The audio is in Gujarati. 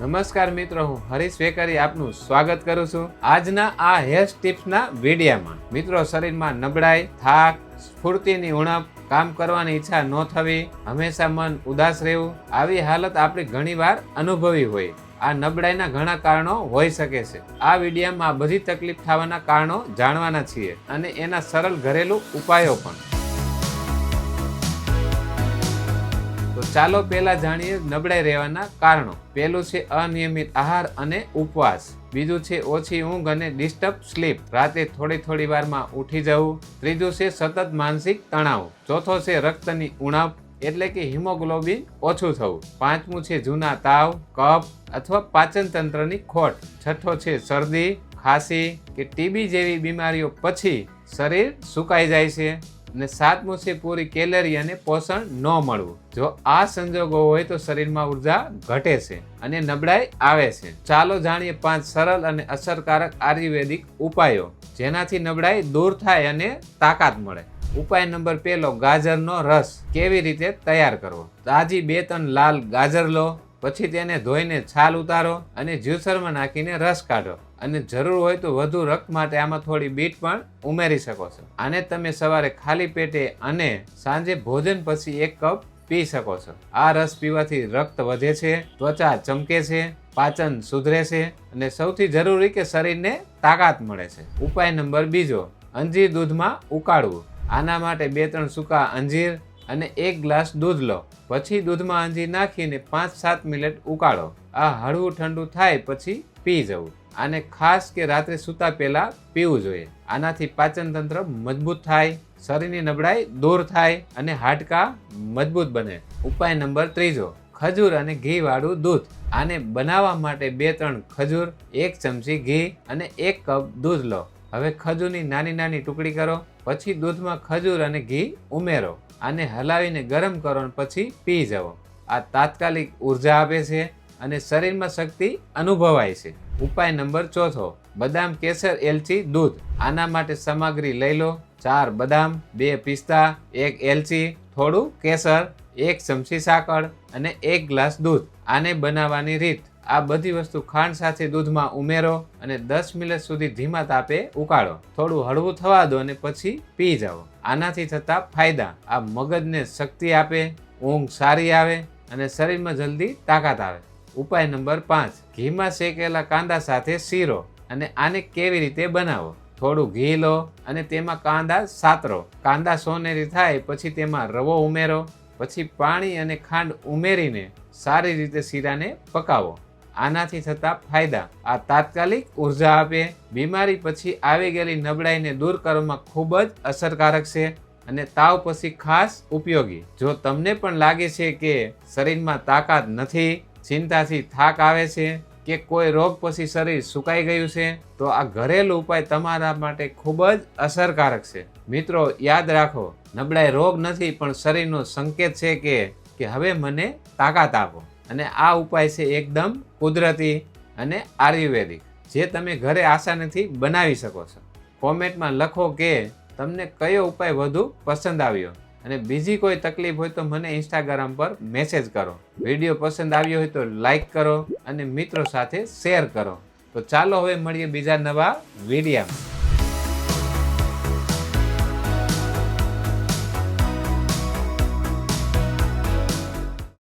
નમસ્કાર મિત્રો, હું હરીશ વેકરી આપનું સ્વાગત કરું છું આજના આ હેલ્થ ટિપ્સના વિડીયામાં. મિત્રો, શરીરમાં નબળાઈ, થાક, સ્ફૂર્તિની ઉણપ, કામ કરવાની ઈચ્છા ન થવી, હંમેશા મન ઉદાસ રહેવું, આવી હાલત આપણે ઘણીવાર અનુભવી હોય. આ નબળાઈના ઘણા કારણો હોઈ શકે છે. આ વિડીયામાં બધી તકલીફ થવાના કારણો જાણવાના છીએ અને એના સરળ ઘરેલું ઉપાયો પણ. તો ચાલો પહેલા જાણીએ નબળાઈ રહેવાના કારણો. પહેલું છે અનિયમિત આહાર અને ઉપવાસ. બીજું છે ઓછી ઊંઘ અને ડિસ્ટર્બ સ્લીપ. રાતે થોડી થોડી વારમાં ઉઠી જવું. ત્રીજું છે સતત માનસિક તણાવ. ચોથો છે રક્તની ઉણપ, એટલે કે હિમોગ્લોબિન ઓછું થવું. પાંચમું છે જૂના તાવ, કફ અથવા પાચન તંત્રની ખોટ. છઠ્ઠો છે શરદી, ખાંસી કે ટીબી જેવી બીમારીઓ પછી શરીર સુકાઈ જાય છે. અને સાતમું છે પૂરી કેલરી અને પોષણ ન મળવું. જો આ સંજોગો હોય તો શરીરમાં ઊર્જા ઘટે છે અને નબળાઈ આવે છે. ચાલો જાણીએ પાંચ સરળ અને અસરકારક આયુર્વેદિક ઉપાયો, જેનાથી નબળાઈ દૂર થાય અને તાકાત મળે. ઉપાય નંબર પહેલો, ગાજરનો રસ કેવી રીતે તૈયાર કરવો? તાજી બે ત્રણ લાલ ગાજર લો. પછી તેને ધોઈને છાલ ઉતારો અને જ્યુસરમાં નાખીને રસ કાઢો. અને જરૂર હોય તો વધુ રક્ત માટે આમાં થોડી બીટ પણ ઉમેરી શકો છો. આને તમે સવારે ખાલી પેટે અને સાંજે ભોજન પછી એક કપ પી શકો છો. આ રસ પીવાથી રક્ત વધે છે, ત્વચા ચમકે છે, પાચન સુધરે છે અને સૌથી જરૂરી કે શરીરને તાકાત મળે છે. ઉપાય નંબર બીજો, અંજીર દૂધમાં ઉકાળવું. આના માટે બે ત્રણ સૂકા અંજીર અને એક ગ્લાસ દૂધ લો. પછી દૂધમાં અંજીર નાખીને પાંચ સાત મિનિટ ઉકાળો. આ હળવું ઠંડુ થાય પછી પી જવું. આને ખાસ કે રાત્રે સૂતા પહેલા પીવું જોઈએ. આનાથી પાચન તંત્ર મજબૂત થાય, શરીરની નબળાઈ દૂર થાય અને હાડકા મજબૂત બને. ઉપાય નંબર ત્રીજો, ખજૂર અને ઘી વાળું દૂધ. આને બનાવવા માટે બે ત્રણ ખજૂર, એક ચમચી ઘી અને એક કપ દૂધ લો. હવે ખજૂરની નાની નાની ટુકડી કરો, પછી દૂધમાં ખજૂર અને ઘી ઉમેરો. આને હલાવીને ગરમ કરો અને પછી પી જાઓ આ તાત્કાલિક ઊર્જા આપે છે અને શરીરમાં શક્તિ અનુભવાય છે. ઉપાય નંબર ચોથો, બદામ, કેસર, એલચી, દૂધ. આના માટે સામગ્રી લઈ લો. ચાર બદામ, બે પિસ્તા, એક એલચી, થોડું કેસર, એક ચમચી સાકર અને એક ગ્લાસ દૂધ. આને બનાવવાની રીત. આ બધી વસ્તુ ખાંડ સાથે દૂધમાં ઉમેરો અને દસ મિનિટ સુધી ધીમા તાપે ઉકાળો. થોડું હળવું થવા દો અને પછી પી જાઓ. આનાથી થતા ફાયદા. આ મગજને શક્તિ આપે, ઊંઘ સારી આવે અને શરીરમાં જલ્દી તાકાત આવે. ઉપાય નંબર પાંચ. ઘીમાં શેકેલા કાંદા સાથે શીરો અને આને કેવી રીતે બનાવો? થોડું ઘી લો અને તેમાં કાંદા સાતરો. કાંદા સોનેરી થાય પછી તેમાં રવો ઉમેરો. પછી પાણી અને ખાંડ ઉમેરીને સારી રીતે શીરાને પકાવો. આનાથી થતા ફાયદા. આ તાત્કાલિક ઊર્જા આપે, બીમારી પછી આવી ગયેલી નબળાઈને દૂર કરવામાં ખૂબ જ અસરકારક છે અને તાવ પછી ખાસ ઉપયોગી. જો તમને પણ લાગે છે કે શરીરમાં તાકાત નથી, ચિંતાથી થાક આવે છે કે કોઈ રોગ પછી શરીર સુકાઈ ગયું છે, તો આ ઘરેલું ઉપાય તમારા માટે ખૂબ જ અસરકારક છે. મિત્રો, યાદ રાખો, નબળાઈ રોગ નથી, પણ શરીરનો સંકેત છે કે કે હવે મને તાકાત આપો. અને આ ઉપાય છે એકદમ કુદરતી અને આયુર્વેદિક, જે તમે ઘરે આસાનીથી બનાવી શકો છો. કોમેન્ટમાં લખો કે તમને કયો ઉપાય વધુ પસંદ આવ્યો? અને બીજી કોઈ તકલીફ હોય તો મને ઇન્સ્ટાગ્રામ પર મેસેજ કરો. વીડિયો પસંદ આવ્યો હોય તો લાઈક કરો અને મિત્રો સાથે શેર કરો. તો ચાલો હવે મળીએ બીજા નવા વિડીયામાં.